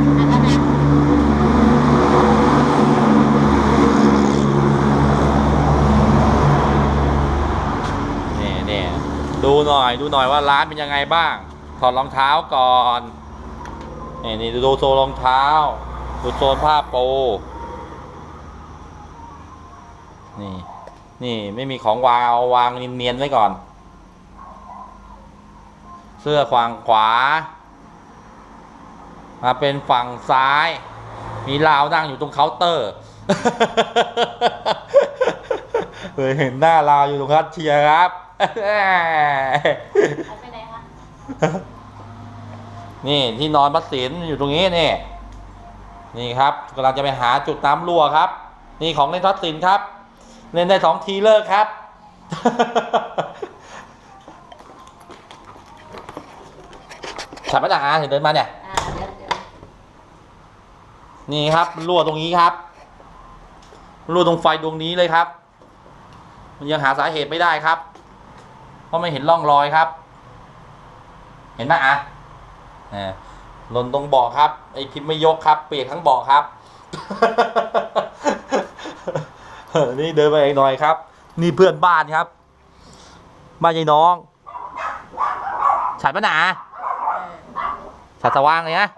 นี่นี่ดูหน่อยดูหน่อยว่าร้านเป็นยังไงบ้าง ถอดรองเท้าก่อนนี่นี่ดูโซนรองเท้า ดูโซนผ้าปูนี่นี่ไม่มีของวางเอาวางเนียนๆไว้ก่อน เสื้อขวางขวา มาเป็นฝั่งซ้าย มีลาวนั่งอยู่ตรงเคาน์เตอร์เคยเห็นหน้าลาวอยู่ตรงคัดเชียร์ครับไปไหนคะนี่ที่นอนพัดสินอยู่ตรงนี้นี่นี่ครับกำลังจะไปหาจุดน้ำรั่วครับ นี่ของเล่นพัดสินครับ เล่นได้สองทีเลิกครับฉันมาจากอาเห็นเดินมาเนี่ย อ่าเดี๋ยวเดี๋ยว นี่ครับมันรั่วตรงนี้ครับรั่วตรงไฟดวงนี้เลยครับ มันยังหาสาเหตุไม่ได้ครับ เพราะไม่เห็นร่องรอยครับ เห็นไหมอะหล่นตรงเบาะครับ ไอ้คิดไม่ยกครับ เปียกทั้งเบาะครับนี่เดินมาอีกหน่อยครับ นี่เพื่อนบ้านครับ บ้านยายน้อง ฉันปะหนาฉันสว่างเลยนะ